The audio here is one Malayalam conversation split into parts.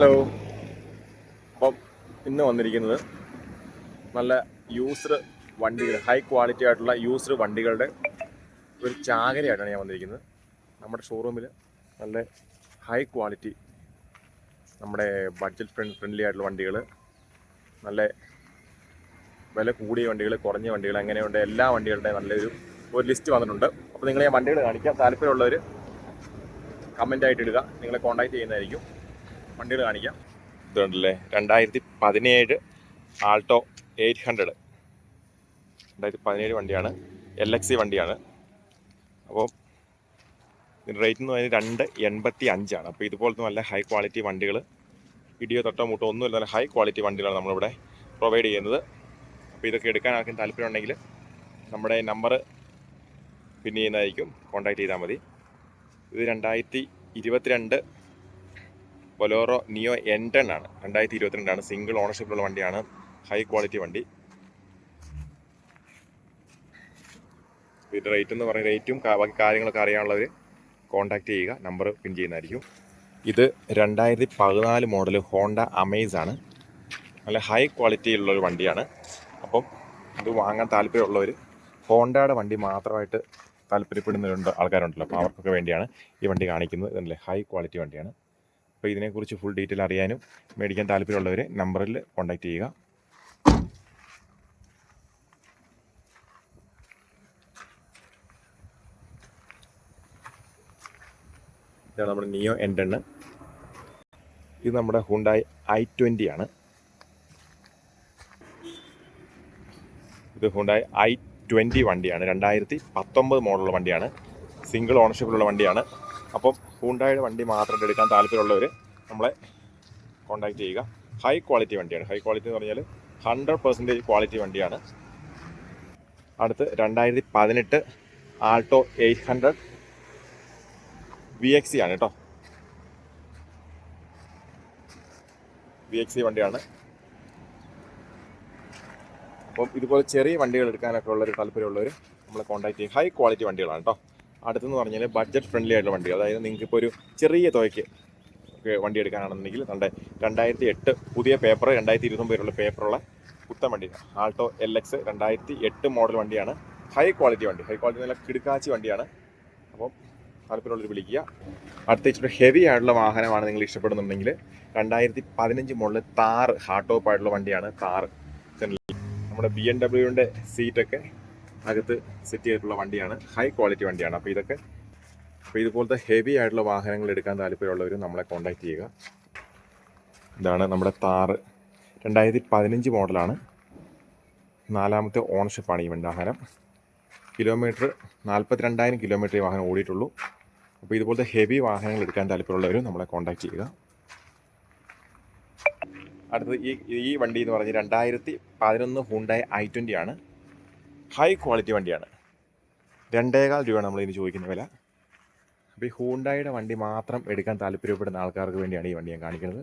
ഹലോ അപ്പം ഇന്ന് വന്നിരിക്കുന്നത് നല്ല യൂസ്ഡ് വണ്ടികൾ ഹൈ ക്വാളിറ്റി ആയിട്ടുള്ള യൂസ്ഡ് വണ്ടികളുടെ ഒരു ചാകരയായിട്ടാണ് ഞാൻ വന്നിരിക്കുന്നത്. നമ്മുടെ ഷോറൂമിൽ നല്ല ഹൈ ക്വാളിറ്റി നമ്മുടെ ബഡ്ജറ്റ് ഫ്രണ്ട് ഫ്രണ്ട്ലി ആയിട്ടുള്ള വണ്ടികൾ നല്ല വില കൂടിയ വണ്ടികൾ കുറഞ്ഞ വണ്ടികൾ അങ്ങനെയുണ്ട് എല്ലാ വണ്ടികളുടെ നല്ലൊരു ഒരു ലിസ്റ്റ് വന്നിട്ടുണ്ട്. അപ്പോൾ നിങ്ങൾ ഞാൻ വണ്ടികൾ കാണിക്കാം. താല്പര്യമുള്ളവർ കമന്റ് ആയിട്ട് ഇടുക. നിങ്ങളെ കോൺടാക്റ്റ് ചെയ്യുന്നതായിരിക്കും. വണ്ടികൾ കാണിക്കാം. ഇതുണ്ടല്ലേ? രണ്ടായിരത്തി പതിനേഴ് ആൾട്ടോ എയ്റ്റ് ഹൺഡ്രഡ്. രണ്ടായിരത്തി പതിനേഴ് വണ്ടിയാണ്. എൽ എക്സ് സി വണ്ടിയാണ്. അപ്പോൾ റേറ്റ് എന്ന് പറയുന്നത് രണ്ട് എൺപത്തി അഞ്ചാണ് അപ്പോൾ ഇതുപോലത്തെ നല്ല ഹൈ ക്വാളിറ്റി വണ്ടികൾ ഇടിയോ തൊട്ടോ മുട്ടോ ഒന്നുമില്ല നല്ല ഹൈ ക്വാളിറ്റി വണ്ടികളാണ് നമ്മളിവിടെ പ്രൊവൈഡ് ചെയ്യുന്നത്. അപ്പോൾ ഇതൊക്കെ എടുക്കാൻ ആർക്കും താല്പര്യമുണ്ടെങ്കിൽ നമ്മുടെ നമ്പർ പിന്നെ ചെയ്യുന്നതായിരിക്കും. കോൺടാക്ട് ചെയ്താൽ മതി. ഇത് രണ്ടായിരത്തി ഇരുപത്തിരണ്ട് ബൊലോറോ നിയോ എൻ ടെൻ ആണ്. രണ്ടായിരത്തി ഇരുപത്തിരണ്ടാണ് സിംഗിൾ ഓണർഷിപ്പുള്ള വണ്ടിയാണ്. ഹൈ ക്വാളിറ്റി വണ്ടി. ഇതിന്റെ റേറ്റ് എന്ന് പറഞ്ഞ റേറ്റും ബാക്കി കാര്യങ്ങളൊക്കെ അറിയാനുള്ളവർ കോൺടാക്ട് ചെയ്യുക. നമ്പർ പിൻ ചെയ്യുന്നതായിരിക്കും. ഇത് രണ്ടായിരത്തി പതിനാല് മോഡൽ ഹോണ്ട അമേസ് ആണ്. നല്ല ഹൈ ക്വാളിറ്റി ഉള്ള ഒരു വണ്ടിയാണ്. അപ്പം ഇത് വാങ്ങാൻ താല്പര്യമുള്ളവർ ഹോണ്ടയുടെ വണ്ടി മാത്രമായിട്ട് താല്പര്യപ്പെടുന്നവരുണ്ട് ആൾക്കാരുണ്ടല്ലോ. അപ്പോൾ അവർക്കൊക്കെ വേണ്ടിയാണ് ഈ വണ്ടി കാണിക്കുന്നത്. നല്ല ഹൈ ക്വാളിറ്റി വണ്ടിയാണ്. അപ്പോൾ ഇതിനെക്കുറിച്ച് ഫുൾ ഡീറ്റെയിൽ അറിയാനും മേടിക്കാൻ താല്പര്യമുള്ളവർ നമ്പറിൽ കോൺടാക്ട് ചെയ്യുക. ഇതാണ് നമ്മുടെ നിയോ എൻടെണ്ണ് ഇത് നമ്മുടെ ഹുണ്ടായി ഐ ട്വന്റി ആണ്. ഇത് ഹുണ്ടായി ഐ ട്വന്റി വണ്ടിയാണ്. രണ്ടായിരത്തി പത്തൊമ്പത് മോഡലുള്ള വണ്ടിയാണ്. സിംഗിൾ ഓണർഷിപ്പിലുള്ള വണ്ടിയാണ്. അപ്പം ഹൂണ്ടായുടെ വണ്ടി മാത്രം എടുക്കാൻ താല്പര്യമുള്ളവർ നമ്മളെ കോൺടാക്ട് ചെയ്യുക. ഹൈ ക്വാളിറ്റി വണ്ടിയാണ്. ഹൈ ക്വാളിറ്റി എന്ന് പറഞ്ഞാൽ ഹൺഡ്രഡ് പെർസെന്റേജ് ക്വാളിറ്റി വണ്ടിയാണ്. അടുത്ത് രണ്ടായിരത്തി പതിനെട്ട് Alto eight hundred V XI ആണ് കേട്ടോ വി എക്സി വണ്ടിയാണ്. അപ്പം ഇതുപോലെ ചെറിയ വണ്ടികൾ എടുക്കാനൊക്കെ ഉള്ളൊരു താല്പര്യമുള്ളവർ നമ്മളെ കോൺടാക്ട് ചെയ്യും ഹൈ ക്വാളിറ്റി വണ്ടികളാണ് കേട്ടോ അടുത്തെന്ന് പറഞ്ഞാൽ ബഡ്ജറ്റ് ഫ്രണ്ട്ലി ആയിട്ടുള്ള വണ്ടി അതായത് നിങ്ങൾക്ക് ഇപ്പോൾ ഒരു ചെറിയ തുകയ്ക്ക് വണ്ടി എടുക്കാനാണെന്നുണ്ടെങ്കിൽ നമ്മുടെ രണ്ടായിരത്തി എട്ട് പുതിയ പേപ്പർ രണ്ടായിരത്തി ഇരുപത്തൊമ്പത് വരെയുള്ള പേപ്പറുള്ള പുത്തൻ വണ്ടി ആൾട്ടോ എൽ എക്സ് രണ്ടായിരത്തി എട്ട് മോഡൽ വണ്ടിയാണ്. ഹൈ ക്വാളിറ്റി വണ്ടി. ഹൈ ക്വാളിറ്റി നല്ല കിടുക്കാച്ചി വണ്ടിയാണ്. അപ്പം താല്പര്യമുള്ളവർ വിളിക്കുക. അടുത്ത ഇച്ചിരി ഹെവി ആയിട്ടുള്ള വാഹനമാണ് നിങ്ങൾ ഇഷ്ടപ്പെടുന്നുണ്ടെങ്കിൽ രണ്ടായിരത്തി പതിനഞ്ച് മോഡൽ താറ് ഹാർട്ട് ആയിട്ടുള്ള വണ്ടിയാണ് താറ് നമ്മുടെ ബി എം ഡബ്ല്യുവിന്റെ സീറ്റൊക്കെ അകത്ത് സെറ്റ് ചെയ്തിട്ടുള്ള വണ്ടിയാണ്. ഹൈ ക്വാളിറ്റി വണ്ടിയാണ്. അപ്പോൾ ഇതൊക്കെ അപ്പോൾ ഇതുപോലത്തെ ഹെവി ആയിട്ടുള്ള വാഹനങ്ങൾ എടുക്കാൻ താല്പര്യമുള്ളവർ നമ്മളെ കോൺടാക്റ്റ് ചെയ്യുക. ഇതാണ് നമ്മുടെ താറ് രണ്ടായിരത്തി പതിനഞ്ച് മോഡലാണ്. നാലാമത്തെ ഓണർഷിപ്പാണ് ഈ വാഹനം. കിലോമീറ്റർ നാൽപ്പത്തി രണ്ടായിരം കിലോമീറ്റർ ഈ വാഹനം ഓടിയിട്ടുള്ളൂ. അപ്പോൾ ഇതുപോലത്തെ ഹെവി വാഹനങ്ങൾ എടുക്കാൻ താല്പര്യമുള്ളവർ നമ്മളെ കോൺടാക്റ്റ് ചെയ്യുക. അടുത്തത് ഈ ഈ വണ്ടി എന്ന് പറഞ്ഞാൽ രണ്ടായിരത്തി പതിനൊന്ന് ഹുണ്ടായി ഐ ട്വന്റി ആണ്. ഹൈ ക്വാളിറ്റി വണ്ടിയാണ്. രണ്ടേകാൽ രൂപയാണ് നമ്മൾ ഇതിന് ചോദിക്കുന്ന വില. അപ്പോൾ ഈ ഹൂണ്ടായുടെ വണ്ടി മാത്രം എടുക്കാൻ താല്പര്യപ്പെടുന്ന ആൾക്കാർക്ക് വേണ്ടിയാണ് ഈ വണ്ടി ഞാൻ കാണിക്കുന്നത്.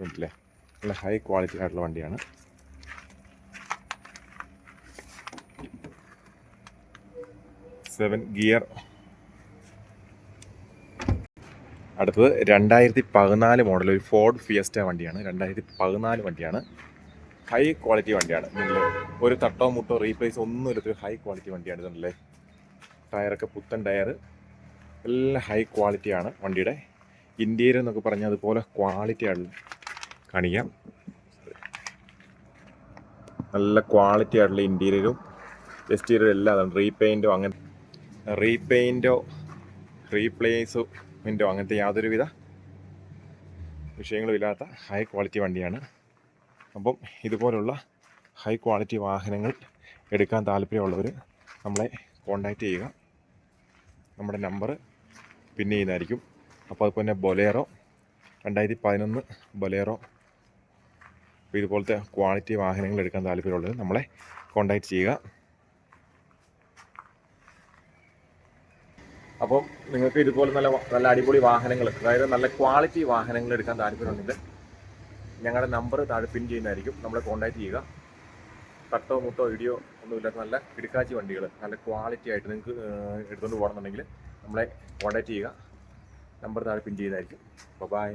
കണ്ടില്ലേ നല്ല ഹൈ ക്വാളിറ്റി ആയിട്ടുള്ള വണ്ടിയാണ്. സെവൻ ഗിയർ അടുത്തത് രണ്ടായിരത്തി പതിനാല് മോഡൽ ഒരു ഫോർഡ് ഫിയസ്റ്റ വണ്ടിയാണ്. രണ്ടായിരത്തി പതിനാല് വണ്ടിയാണ്. ഹൈ ക്വാളിറ്റി വണ്ടിയാണ്. നിങ്ങൾ ഒരു തട്ടോ മുട്ടോ റീപ്ലേസ് ഒന്നും ഇല്ലാത്തൊരു ഹൈ ക്വാളിറ്റി വണ്ടിയാണ് ഇതല്ലേ ടയറൊക്കെ പുത്തൻ ടയർ എല്ലാം ഹൈ ക്വാളിറ്റിയാണ് വണ്ടിയുടെ. ഇന്റീരിയർ എന്നൊക്കെ പറഞ്ഞാൽ അതുപോലെ ക്വാളിറ്റിയാണ് കാണിക്കാം. നല്ല ക്വാളിറ്റി ആയിട്ടുള്ള ഇന്റീരിയറും എക്സ്റ്റീരിയറും എല്ലാം അതാണ്. റീപെയിന്റോ അങ്ങനെ റീപെയിന്റോ റീപ്ലേസുമെന്റോ അങ്ങനത്തെ യാതൊരുവിധ വിഷയങ്ങളും ഇല്ലാത്ത ഹൈ ക്വാളിറ്റി വണ്ടിയാണ്. അപ്പം ഇതുപോലുള്ള ഹൈ ക്വാളിറ്റി വാഹനങ്ങൾ എടുക്കാൻ താല്പര്യമുള്ളവർ നമ്മളെ കോൺടാക്റ്റ് ചെയ്യുക. നമ്മുടെ നമ്പർ പിൻ ചെയ്യുന്നതായിരിക്കും. അപ്പോൾ അതുപോലെ തന്നെ ബൊലേറോ രണ്ടായിരത്തി പതിനൊന്ന് ബൊലേറോ ഇതുപോലത്തെ ക്വാളിറ്റി വാഹനങ്ങൾ എടുക്കാൻ താല്പര്യമുള്ളത് നമ്മളെ കോൺടാക്റ്റ് ചെയ്യുക. അപ്പം നിങ്ങൾക്ക് ഇതുപോലെ നല്ല നല്ല അടിപൊളി വാഹനങ്ങൾ അതായത് നല്ല ക്വാളിറ്റി വാഹനങ്ങൾ എടുക്കാൻ താല്പര്യമുണ്ടെങ്കിൽ ഞങ്ങളുടെ നമ്പർ താഴെ പിൻ ചെയ്യുന്നതായിരിക്കും. നമ്മളെ കോൺടാക്റ്റ് ചെയ്യുക. കട്ടോ മുട്ടോ ഇടിയോ ഒന്നുമില്ലാത്ത നല്ല കിടക്കാച്ചി വണ്ടികൾ നല്ല ക്വാളിറ്റി ആയിട്ട് നിങ്ങൾക്ക് എടുത്തുകൊണ്ട് പോകണമെന്നുണ്ടെങ്കിൽ നമ്മളെ കോൺടാക്റ്റ് ചെയ്യുക. നമ്പർ താഴെ പിൻ ചെയ്യുന്നതായിരിക്കും. അപ്പോൾ ബൈ